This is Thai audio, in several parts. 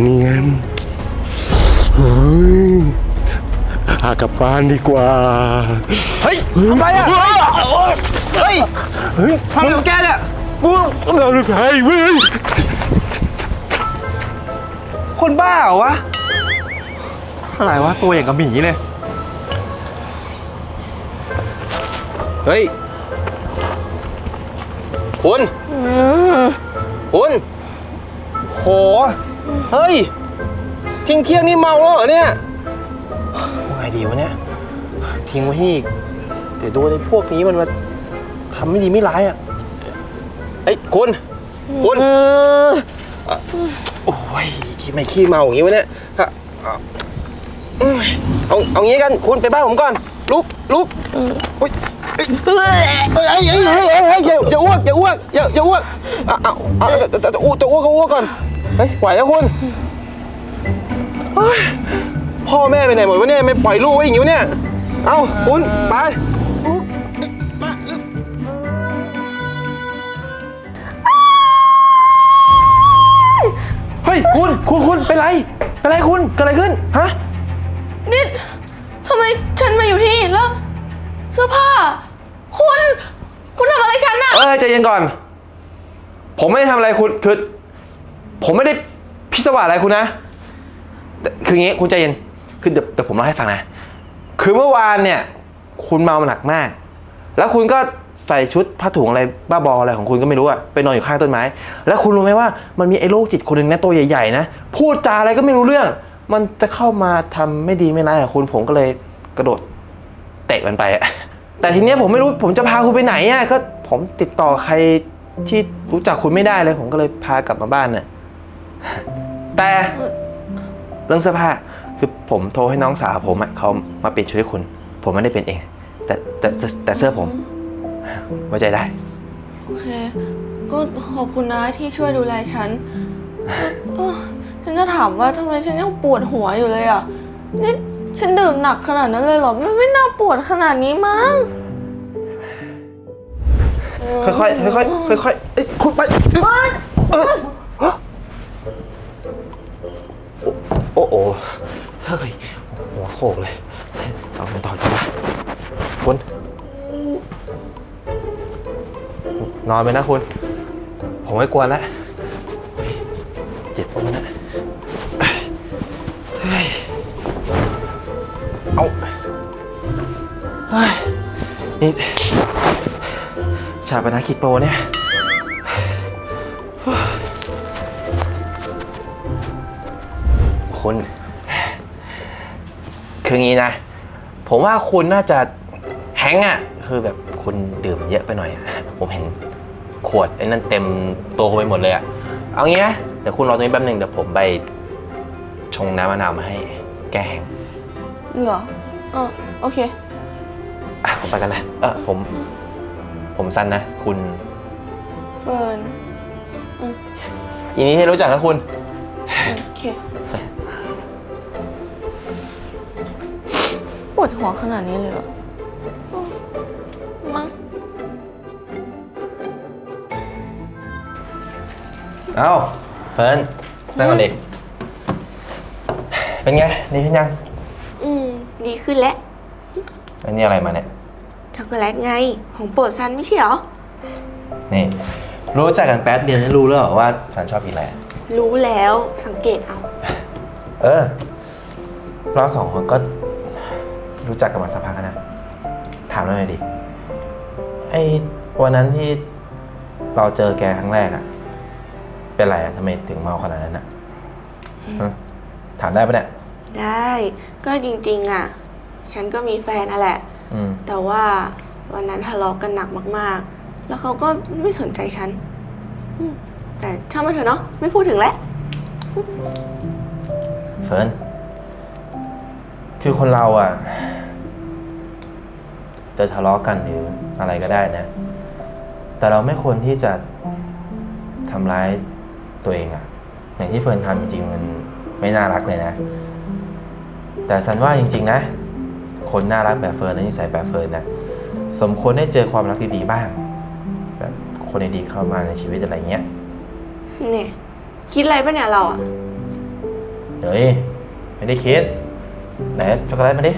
เนียนเฮ้ยหากลับบ้านดีกว่า เฮ้ยทำไรอะ เฮ้ยเฮ้ยทำอะไรของแกเนี่ยกูเราลูกชายเว้ยคนบ้าเหรอวะ อะไรวะ ตัวอย่างกับหมีเลย เฮ้ย คุณ คุณ โห เฮ้ยเที่ยงเที่ยงๆนี่เมาแล้วเหรอเนี่ยว่าไงดีวะเนี่ยทิ้งไว้ที่เดี๋ยวโดนไอ้พวกนี้มันมาทำไม่ดีไม่ร้ายอะเอ้ยคุณคุณอะโอ้ยขี้ไม่ขี้เมาอย่างงี้วะเนี่ยฮะเอาอืมเอาเอางี้กันคุณไปบ้านผมก่อนลุกลุกอุ้ย เอ้ยเอ้ยเอ้ยเอ้ยเอ้ยเอ้ยเอ้ยอย่าอย่าอ้วกอย่าอ้วกอย่าอย่าอ้วกเอาเอาเอาแต่แต่แต่อ้วกแต่อ้วกก็อ้วกก่อน เฮ้ยไหวแล้วคุณเฮ้ยพ่อแม่ไปไหนหมดวะเนี่ยไม่ปล่อยลูกไว้อย่างงี้วะเนี่ย เอ้าคุณไปลุกมาอึ๊บเฮ้ยคุณคุณคุณเป็นไรเป็นไรคุณเกิดอะไรขึ้นฮะ นี่ทำไมฉันมาอยู่ที่นี่แล้ว เสื้อผ้า คุณ คุณทำอะไรฉันอะเออใจเย็นก่อน ผมไม่ได้ทำอะไรคุณคือ ผมไม่ได้พิศวาสอะไรคุณนะแต่คืองี้คุณใจเย็นคือเดี๋ยวเดี๋ยวผมเล่าให้ฟังนะ คือเมื่อวานเนี่ย คุณเมาหนักมาก แล้วคุณก็ใส่ชุดผ้าถุงอะไรบ้าบออะไรของคุณก็ไม่รู้อะไปนอนอยู่ข้างต้นไม้ แล้วคุณรู้ไหมว่ามันมีไอ้โรคจิตคนหนึ่งนะตัวใหญ่ๆนะ พูดจาอะไรก็ไม่รู้เรื่อง มันจะเข้ามาทำไม่ดีไม่ร้ายกับคุณผมก็เลยกระโดด เตะมันไปอะแต่ทีเนี้ยผมไม่รู้ผมจะพาคุณไปไหนอะก็ผมติดต่อใครที่รู้จักคุณไม่ได้เลย ผมก็เลยพากลับมาบ้านน่ะ แต่เรื่องเสื้อผ้าคือผมโทรให้น้องสาวผมอะเขามาเปลี่ยนชุดให้คุณ ผมไม่ได้เป็นเอง แต่แต่แต่แต่เสื้อผมไว้ใจได้ โอเค ก็ขอบคุณนะที่ช่วยดูแลฉันเออฉันจะถามว่าทำไมฉันยังปวดหัวอยู่เลยอะนี่ฉันดื่มหนักขนาดนั้นเลยเหรอ มันไม่น่าปวดขนาดนี้มั้ง ค่อยๆค่อยๆค่อยๆเอ้ยคุณไปเออโอ้ โอ้เฮ้ยหัวโขกเลย เอามันต่อดีกว่าคุณ นอนไปนะคุณ ผมไม่กวนแล้วเจ็บปะวะเนี่ยเฮ้ยเอาเฮ้ยนี่ชาปนกิจโปรเนี่ย คืองี้นะ ผมว่าคุณน่าจะแฮงก์อะ คือแบบคุณดื่มเยอะไปหน่อยอะผมเห็นขวดไอ้นั่นเต็มตัวคุณไปหมดเลยอะ เอางี้นะเดี๋ยวคุณรอตรงนี้แป๊บหนึงเดี๋ยวผมไปชงน้ำมะนาวมาให้ แก้แห้งก์เหรอเออโอเค อะผมไปกันนะเออผม ผมสั้นนะ คุณเฟิร์นยินดีที่รู้จักนะคุณ โอเค ปวดหัวขนาดนี้เลยเหรออืมมั้งเอ้าเฟิร์นนั่งก่อนดิเป็นไงดีขึ้นยังอืม ดีขึ้นแล้ว อันนี้อะไรมาเนี่ยช็อกโกแลตไง ของโปรดซันไม่ใช่เหรอ นี่ รู้จักกันแป๊บเดียวนี่รู้แล้วเหรอว่าฉันชอบกินอะไร รู้แล้วสังเกตเอา เออ เราสองคนก็ รู้จักกันมาสักพักแล้วนะ ถามหน่อยดิ ไอ้วันนั้นที่เราเจอแกครั้งแรกอะเป็นไรอะทำไมถึงเมาขนาดนั้นอะฮะถามได้ปะเนี่ย ได้ก็จริงๆอะ ฉันก็มีแฟนนั่นแหละ อืม แต่ว่าวันนั้นทะเลาะกันหนักมากๆ แล้วเขาก็ไม่สนใจฉันอืมแต่ช่างมันเถอะเนาะไม่พูดถึงแล้ว เฟิร์นคือคนเราอะ จะทะเลาะกันหรืออะไรก็ได้นะ แต่เราไม่ควรที่จะทำร้ายตัวเองอะอย่างที่เฟิร์นทำจริงๆมันไม่น่ารักเลยนะ แต่สันว่าจริง ๆ นะ คนน่ารักแบบเฟิร์นและนิสัยแบบเฟิร์นนะสมควรได้เจอความรักดีๆบ้างแบบคนดีๆเข้ามาในชีวิตอะไรเงี้ยเนี่ยคิดอะไรปะเนี่ยเราอะเฮ้ยไม่ได้คิดไหนช็อกโกแลตมาดิ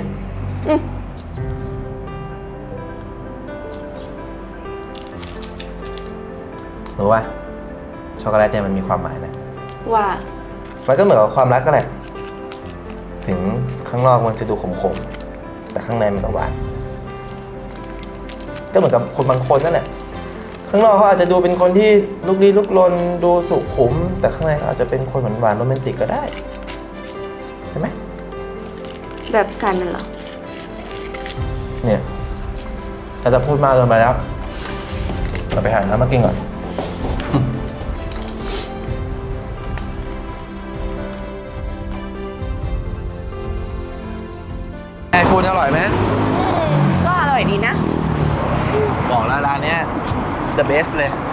รู้ป่ะช็อกโกแลตเนี่ยมันมีความหมายนะว่า มันก็เหมือนกับความรักก็แหละ ถึงข้างนอกมันจะดูขมๆ แต่ข้างในมันก็หวาน ก็เหมือนกับคนบางคนนั่นแหละ ข้างนอกเขาอาจจะดูเป็นคนที่ลุกลี้ลุกลนดูสุขุม แต่ข้างในเขาอาจจะเป็นคนหวานๆโรแมนติกก็ได้ใช่ไหมแบบซันน่ะเหรอ เนี่ยเราจะพูดมากเกินไปแล้ว เราไปหาน้ำมากินก่อน the best เ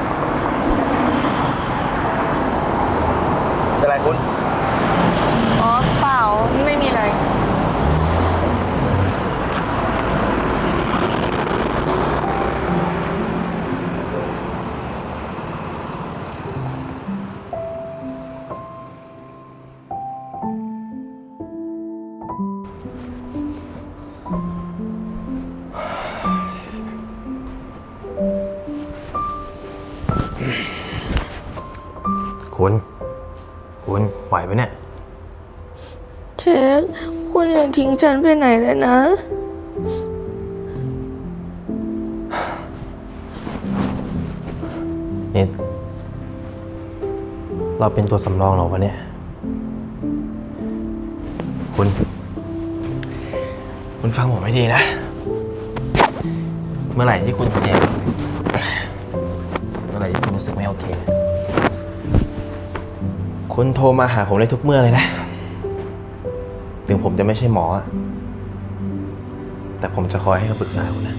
ทิ้งฉันไปไหนเลยนะนี่เราเป็นตัวสำรองเหรอวะเนี่ย คุณ คุณฟังผมให้ดีนะ เมื่อไหร่ที่คุณเจ็บ เมื่อไหร่ที่คุณรู้สึกไม่โอเค คุณโทรมาหาผมได้ทุกเมื่อเลยนะ ถึงผมจะไม่ใช่หมอ แต่ผมจะคอยให้คำปรึกษาคุณนะ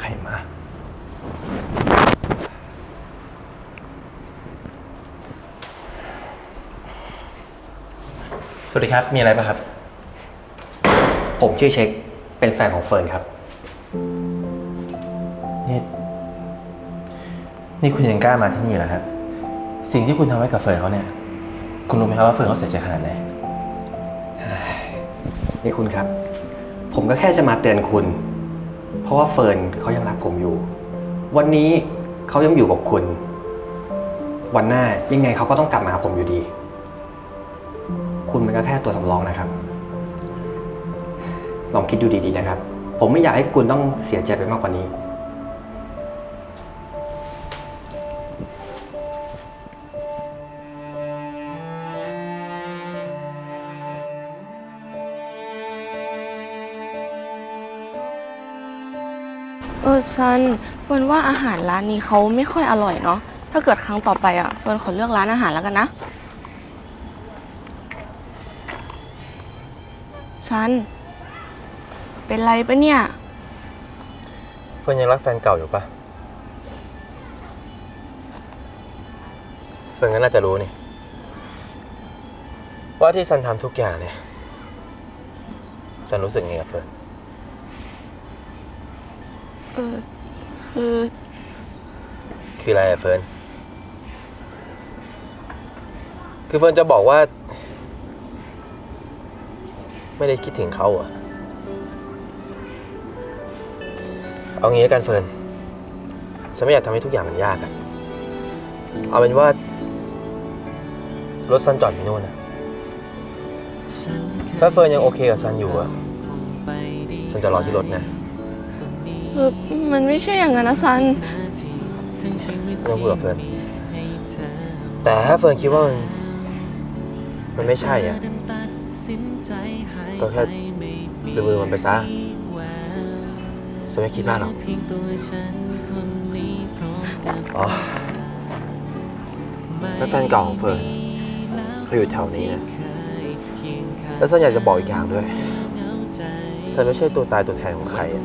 ใครมา สวัสดีครับ มีอะไรป่ะครับ ผมชื่อเช็ค เป็นแฟนของเฟิร์นครับ นี่คุณยังกล้ามาที่นี่เหรอครับ สิ่งที่คุณทำไว้กับเฟิร์นเขาเนี่ย คุณรู้ไหมครับว่าเฟิร์นเขาเสียใจขนาดไหน นี่คุณครับ ผมก็แค่จะมาเตือนคุณ เพราะว่าเฟิร์นเขายังรักผมอยู่ วันนี้เขายังอยู่กับคุณ วันหน้ายังไงเขาก็ต้องกลับมาหาผมอยู่ดี คุณมันก็แค่ตัวสำรองนะครับ ลองคิดดูดีๆนะครับ ผมไม่อยากให้คุณต้องเสียใจไปมากกว่านี้ เออซันเฟิร์นว่าอาหารร้านนี้เขาไม่ค่อยอร่อยเนาะ ถ้าเกิดครั้งต่อไปอะเฟิร์นขอเลือกร้านอาหารแล้วกันนะซัน เป็นไรปะเนี่ย เฟิร์นยังรักแฟนเก่าอยู่ปะเฟิร์นก็น่าจะรู้นี่ ว่าที่ซันทำทุกอย่างเนี่ยซันรู้สึกไงกับเฟิร์น เออคือคืออะไรอะเฟิร์น คือเฟิร์นจะบอกว่า ไม่ได้คิดถึงเขาเหรอะเอางี้แล้วกันเฟิร์น ฉันไม่อยากทำให้ทุกอย่างมันยากอะเอาเป็นว่า รถซันจอดอยู่นู่นนะถ้าเฟิร์นยังโอเคกับซันอยู่อะซันจะรอที่รถนะ เออมันไม่ใช่อย่างนั้นนะซันไม่ต้องพูดกับเฟิร์นแต่ถ้าเฟิร์นคิดว่ามันมันไม่ใช่อะก็แค่ลืมมือมันไปซะฉันไม่คิดมากหรอกอ๋อแล้วแฟนเก่าของเฟิร์นเขาอยู่แถวนี้นะแล้วฉันอยากจะบอกอีกอย่างด้วยฉันไม่ใช่ตัวตายตัวแทนของใครอะ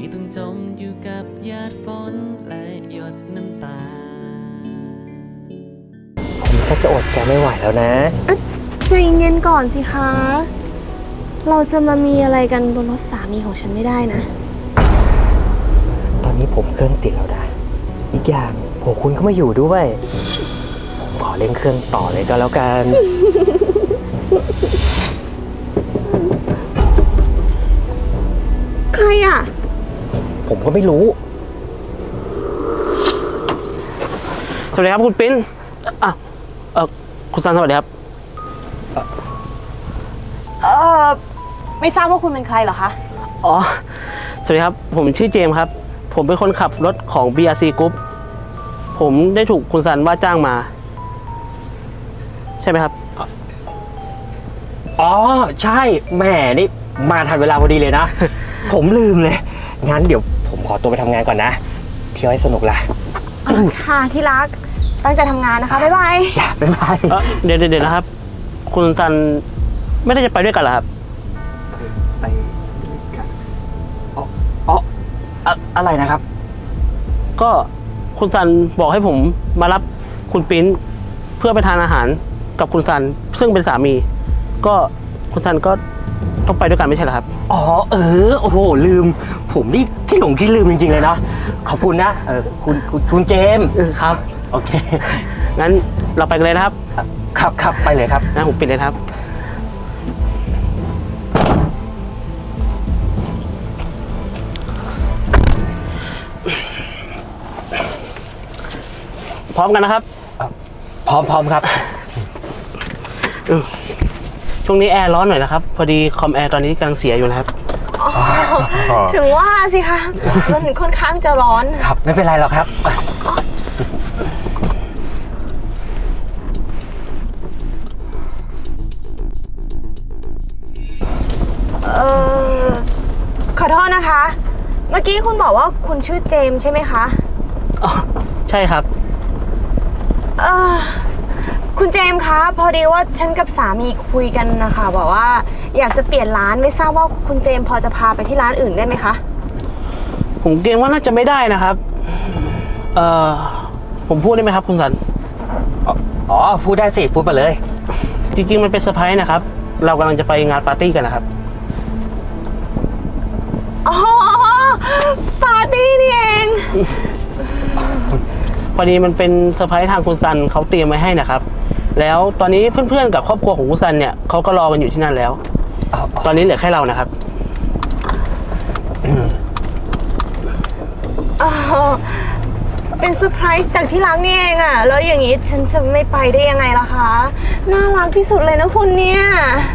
ที่ต้องจมอยู่กับหยาดฝนและหยดน้ำตาผมชักจะอดใจไม่ไหวแล้วนะ ใจเย็นก่อนสิคะ เราจะมามีอะไรกันบนรถสามีของฉันไม่ได้นะ ตอนนี้ผมเครื่องติดแล้วนะอีกอย่างผมคุณก็มาอยู่ด้วย ผมขอเล่นเครื่องต่อเลยก็แล้วกัน ใครอะ ผมก็ไม่รู้ สวัสดีครับคุณปิ้นอะเออคุณซันสวัสดีครับ เออไม่ทราบว่าคุณเป็นใครเหรอคะ อ๋อ สวัสดีครับ ผมชื่อเจมส์ครับ ผมเป็นคนขับรถของ BRC Group ผมได้ถูกคุณซันว่าจ้างมา ใช่ไหมครับ อ๋อ ใช่แหม่นี่มาทันเวลาพอดีเลยนะ ผมลืมเลย งั้นเดี๋ยวผม ขอตัวไปทำงานก่อนนะ เที่ยวให้สนุกล่ะค่ะที่รักตั้งใจทำงานนะคะบ๊ายบายจ้ะบ๊ายบายเออเดี๋ยวเดี๋ยวเดี๋ยวนะครับ คุณซันไม่ได้จะไปด้วยกันเหรอครับ ไปด้วยกันอ๋ออ๋ออะอะไรนะครับ ก็คุณซันบอกให้ผมมารับคุณปิ้นเพื่อไปทานอาหารกับคุณซันซึ่งเป็นสามี ก็คุณซันก็ต้องไปด้วยกันไม่ใช่เหรอครับ อ๋อเออโอ้โหลืม ผมนี่ขี้หลงขี้ลืมจริงๆเลยนะขอบคุณนะเออคุณคุณคุณเจมส์ครับโอเคงั้นเราไปกันเลยนะครับครับครับไปเลยครับงั้นผมปิดเลยนะครับ พร้อมกันนะครับ พร้อมพร้อมครับ ช่วงนี้แอร์ร้อนหน่อยนะครับ พอดีคอมแอร์ตอนนี้กำลังเสียอยู่นะครับ ถึงว่าสิคะมันค่อนข้างจะร้อน ครับ ไม่เป็นไรหรอกครับ เออขอโทษนะคะ เมื่อกี้คุณบอกว่าคุณชื่อเจมส์ใช่ไหมคะ อ๋อ ใช่ครับ เออ คุณเจมส์คะพอดีว่าฉันกับสามีคุยกันนะคะบอกว่าอยากจะเปลี่ยนร้านไม่ทราบว่าคุณเจมส์พอจะพาไปที่ร้านอื่นได้ไหมคะผมเกรงว่าน่าจะไม่ได้นะครับ เอ่อ ผมพูดได้ไหมครับ คุณสัน อ๋อ พูดได้สิ พูดมาเลย จริง ๆ มันเป็นเซอร์ไพรส์นะครับ เรากำลังจะไปงานปาร์ตี้กันนะครับ อ๋อปาร์ตี้นี่เองพอดีมันเป็นเซอร์ไพรส์ทางคุณซันเขาเตรียมไว้ให้นะครับ แล้วตอนนี้เพื่อนๆกับครอบครัวของคุณซันเนี่ยเขาก็รอกันอยู่ที่นั่นแล้ว ตอนนี้เหลือแค่เรานะครับ อ๋อเป็นเซอร์ไพรส์จากที่รักนี่เองอะแล้วอย่างนี้ฉันจะไม่ไปได้ยังไงล่ะคะ น่ารักที่สุดเลยนะคุณเนี่ย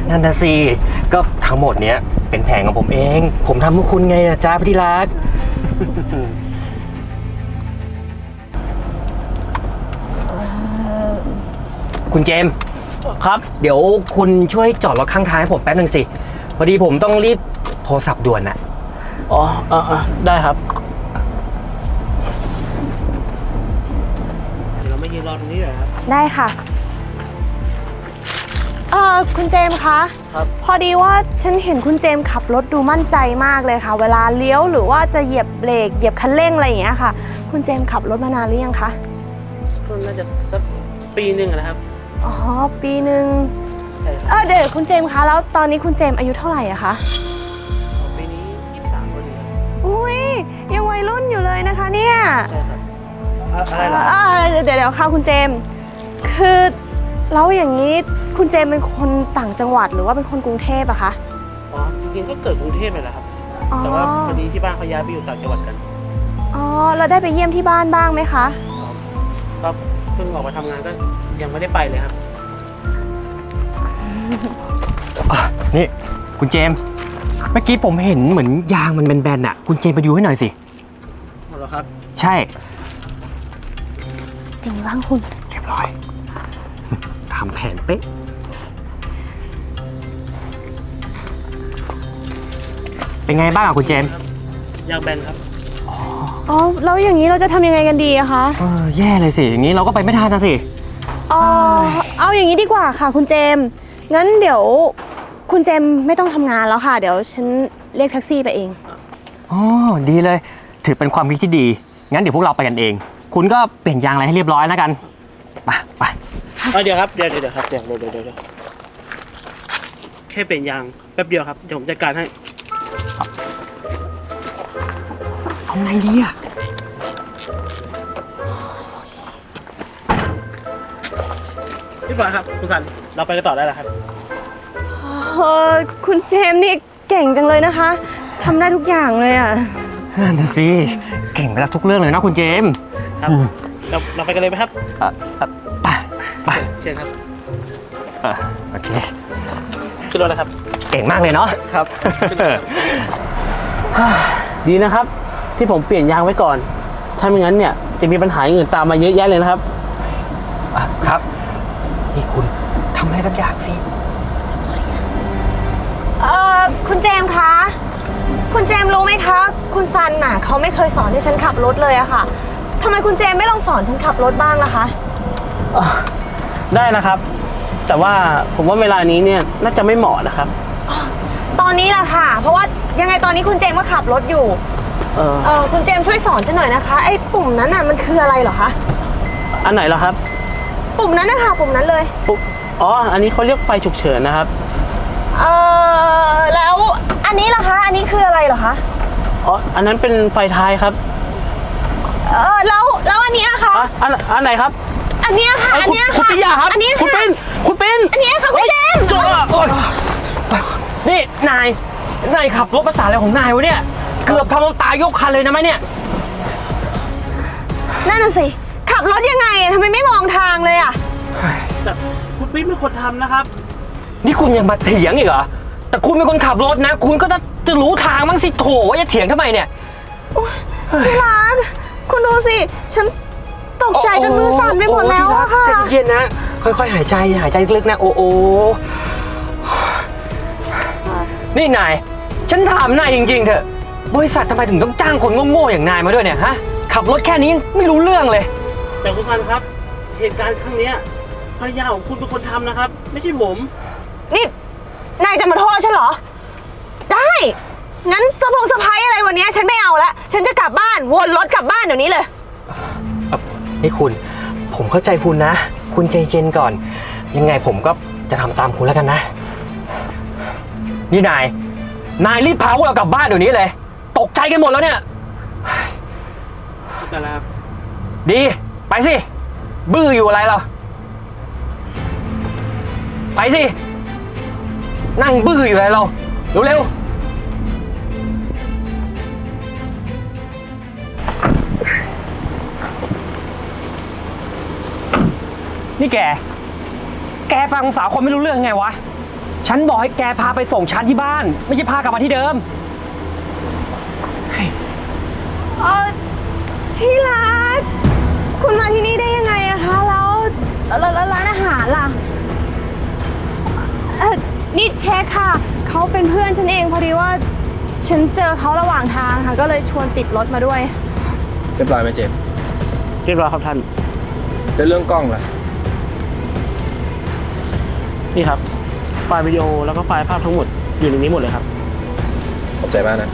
นั่นนะสิก็ทั้งหมดเนี้ยเป็นแผนของผมเอง ผมทำเพื่อคุณไงนะจ้าพี่รัก คุณเจมส์ครับ เดี๋ยวคุณช่วยจอดรถข้างทางให้ผมแป๊บหนึ่งสิ พอดีผมต้องรีบโทรศัพท์ด่วนน่ะ อ๋อเออเออได้ครับเดี๋ยวเราไม่ยืนรอตรงนี้เลยครับ ได้ค่ะ เออคุณเจมส์คะครับ พอดีว่าฉันเห็นคุณเจมส์ขับรถดูมั่นใจมากเลยค่ะ เวลาเลี้ยวหรือว่าจะเหยียบเบรกเหยียบคันเร่งอะไรอย่างเงี้ยค่ะ คุณเจมส์ขับรถมานานหรือยังคะก็น่าจะสักปีหนึ่งอะนะครับ อ๋อ ปีหนึ่งใช่ครับเออเดี๋ยวคุณเจมส์คะ แล้วตอนนี้คุณเจมส์อายุเท่าไหร่อะคะปีนี้ยี่สิบสามพอดีครับอุ้ยยังวัยรุ่นอยู่เลยนะคะเนี่ยใช่ครับอะอะไรล่ะอ่าเดี๋ยวเดี๋ยวค่ะคุณเจมส์คือแล้วอย่างนี้คุณเจมส์เป็นคนต่างจังหวัดหรือว่าเป็นคนกรุงเทพอะคะ อ๋อจริงๆก็เกิดกรุงเทพเลยแหละครับ อ๋อ แต่ว่าพอดีที่บ้านเขาย้ายไปอยู่ต่างจังหวัดกันอ๋อ เราได้ไปเยี่ยมที่บ้านบ้างไหมคะก็ เพิ่งออกมาทำงานก็ยังไม่ได้ไปเลยครับนี่คุณเจมส์เมื่อกี้ผมเห็นเหมือนยางมันแบนๆน่ะ คุณเจมส์ไปดูให้หน่อยสิ เอาละครับใช่เป็นไงบ้างคุณ เรียบร้อยทำแผนเป๊ะ เป็นไงบ้างอะคุณเจมส์ยางแบนครับ อ๋อแล้วอย่างนี้เราจะทำยังไงกันดีอะคะเออแย่เลยสิ อย่างนี้เราก็ไปไม่ทันนะสิ อ๋อเอาอย่างนี้ดีกว่าค่ะ คุณเจมส์งั้นเดี๋ยว คุณเจมส์ไม่ต้องทำงานแล้วค่ะ เดี๋ยวฉันเรียกแท็กซี่ไปเอง อ๋อ ดีเลย ถือเป็นความคิดที่ดี งั้นเดี๋ยวพวกเราไปกันเอง คุณก็เปลี่ยนยางอะไรให้เรียบร้อยแล้วกัน ไปไป เอ้ยเดี๋ยวครับ เดี๋ยวเดี๋ยวเดี๋ยวครับ เดี๋ยวเดี๋ยวเดี๋ยวเดี๋ยวแค่เปลี่ยนยางแป๊บเดียวครับ เดี๋ยวผมจัดการให้ เอาไงดีอะพี่บอยครับคุณสันเราไปกันต่อได้แล้วครับ เออคุณเจมส์นี่เก่งจังเลยนะคะทำได้ทุกอย่างเลยอะ นั่นนะสิเก่งไปแล้วทุกเรื่องเลยนะคุณเจมส์ครับ เราเราไปกันเลยไหมครับเอ่อเอ่อไปไปเชิญครับเอ่อโอเค ขึ้นรถนะครับ เก่งมากเลยเนาะ ครับ ดีนะครับ ที่ผมเปลี่ยนยางไว้ก่อน ถ้าไม่งั้นเนี่ยจะมีปัญหาอย่างอื่นตามมาเยอะแยะเลยนะครับ อะครับ นี่คุณทำอะไรสักอย่างสิ เออคุณเจมส์คะ คุณเจมส์รู้ไหมคะ คุณซันน่ะเขาไม่เคยสอนให้ฉันขับรถเลยอะค่ะทำไมคุณเจมส์ไม่ลองสอนฉันขับรถบ้างล่ะคะ ได้นะครับ แต่ว่าผมว่าเวลานี้เนี่ยน่าจะไม่เหมาะนะครับ ตอนนี้แหละค่ะ เพราะว่ายังไงตอนนี้คุณเจมส์ก็ขับรถอยู่ เออเออคุณเจมส์ช่วยสอนฉันหน่อยนะคะ ไอ้ปุ่มนั้นน่ะมันคืออะไรเหรอคะ อันไหนเหรอครับปุ่มนั้นนะคะปุ่มนั้นเลย ปุ๊บอ๋อ อันนี้เขาเรียกไฟฉุกเฉินนะครับ เออแล้วอันนี้ล่ะคะ อันนี้คืออะไรเหรอคะ อ๋อ อันนั้นเป็นไฟท้ายครับเออแล้วแล้วอันเนี้ยคะอะอันอันไหนครับอันเนี้ยค่ะเอ้ยอันคุณเนี้ยคุณค่ะปิยาครับ อันนี้คุณค่ะปินคุณปินอันเนี้ยค่ะคุณเจมส์ โจ้โอ๊ยนี่ นาย นายขับรถภาษาอะไรของนายวะเนี่ย เกือบทำน้ำตายกคันเลยนะไหมเนี่ย นั่นน่ะสิ ขับรถยังไงอะทำไมไม่มองทางเลยอะแต่คุณปินเป็นคนทำนะครับ นี่คุณยังมาเถียงอีกเหรอ แต่คุณเป็นคนขับรถนะ คุณก็จะรู้ทางมั้งสิโถว่าจะเถียงทำไมเนี่ย ที่รัก คุณดูสิ ฉันตกใจจนมือสั่นไปหมดแล้วอะค่ะใจเย็นๆนะ ค่อยๆ หายใจ หายใจลึกๆนะ โอโอนี่นาย ฉันถามนายจริงๆเถอะ บริษัททำไมถึงต้องจ้างคนโง่ๆอย่างนายมาด้วยเนี่ยฮะ ขับรถแค่นี้ไม่รู้เรื่องเลย แต่คุณซันครับ เหตุการณ์ครั้งเนี้ยภรรยาของคุณเป็นคนทำนะครับ ไม่ใช่ผม นี่นายจะมาโทษฉันเหรอ ได้ งั้นสะพงสะพายอะไรวันนี้ฉันไม่เอาละ ฉันจะกลับบ้าน วนรถกลับบ้านเดี๋ยวนี้เลย นี่คุณ ผมเข้าใจคุณนะ คุณใจเย็นก่อน ยังไงผมก็จะทำตามคุณแล้วกันนะ นี่นาย นายรีบพาพวกเรากลับบ้านเดี๋ยวนี้เลย ตกใจกันหมดแล้วเนี่ย แต่ละครับดี ไปสิ บื้ออยู่อะไรเรา ไปสิ นั่งบื้ออยู่อะไรเรา เร็วๆนี่แก แกฟังสาวคนไม่รู้เรื่องไงวะ ฉันบอกให้แกพาไปส่งฉันที่บ้าน ไม่ใช่พากลับมาที่เดิม เออ ที่รัก คุณมาที่นี่ได้ยังไงอะคะ แล้วแล้วแล้วร้านอาหารล่ะเออนี่เช็คค่ะ เขาเป็นเพื่อนฉันเองพอดีว่าฉันเจอเขาระหว่างทางค่ะ ก็เลยชวนติดรถมาด้วย เรียบร้อยไหมเจมส์เรียบร้อยครับท่าน แล้วเรื่องกล้องล่ะ นี่ครับ ไฟล์วิดีโอแล้วก็ไฟล์ภาพทั้งหมดอยู่ในนี้หมดเลยครับ ขอบใจมากนะ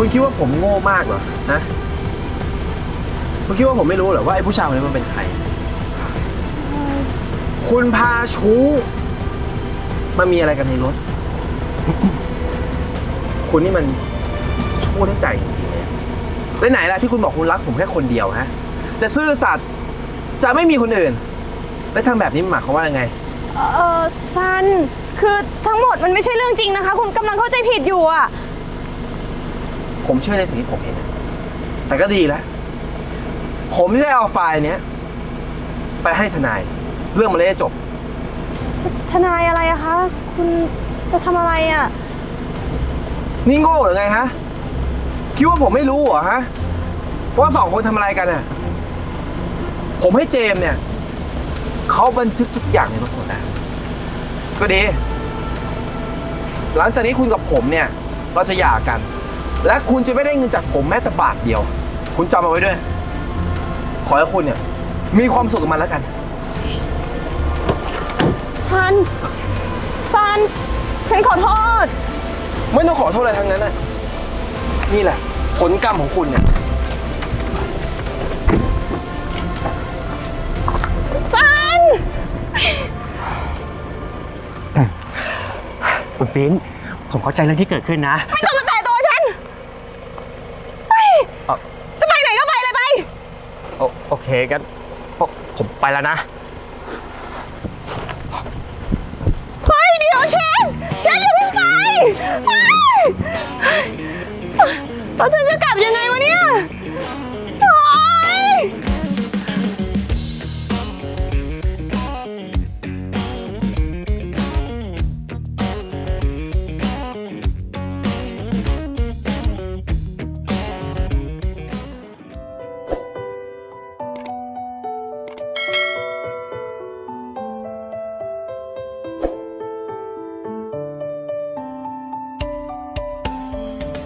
คุณคิดว่าผมโง่มากเหรอนะคุณคิดว่าผมไม่รู้เหรอว่าไอ้ผู้ชายคนนี้มันเป็นใคร คุณพาชู้มามีอะไรกันในรถ คุณนี่มันชั่วได้ใจจริงๆเลยอะแล้วไหนล่ะที่คุณบอกคุณรักผมแค่คนเดียวฮะ จะซื่อสัตย์จะไม่มีคนอื่น แล้วทำแบบนี้มันหมายความว่ายังไง เออซัน คือทั้งหมดมันไม่ใช่เรื่องจริงนะคะ คุณกำลังเข้าใจผิดอยู่อะ ผมเชื่อในสิ่งที่ผมเห็นนะแต่ก็ดีแล้ว ผมจะได้เอาไฟล์เนี้ย ไปให้ทนาย เรื่องมันเลยจะจบ ทนายอะไรอะคะ คุณจะทำอะไรอะนี่โง่หรือไงฮะ คิดว่าผมไม่รู้เหรอฮะ ว่าสองคนทำอะไรกันน่ะ ผมให้เจมส์เนี่ย เขาบันทึกทุกอย่างในรถหมดแล้วก็ดี หลังจากนี้คุณกับผมเนี่ย เราจะหย่ากัน และคุณจะไม่ได้เงินจากผมแม้แต่บาทเดียว คุณจำเอาไว้ด้วย ขอให้คุณเนี่ย มีความสุขกับมันแล้วกันเนซัน ฉันขอโทษ ไม่ต้องขอโทษอะไรทั้งนั้นน่ะนี่แหละ ผลกรรมของคุณเนี่ย ซัน คุณปิ้นผมเข้าใจเรื่องที่เกิดขึ้นนะ ไม่ต้องมาแตะตัวฉันไป เอ่อ จะไปไหนก็ไปเลยไป โอเคกันผมไปแล้วนะ เฮ้ยเดี๋ยวเชนเชนอย่าเพิ่งไปเฮ้ยแล้วฉันจะกลับยังไงวะเนี่ย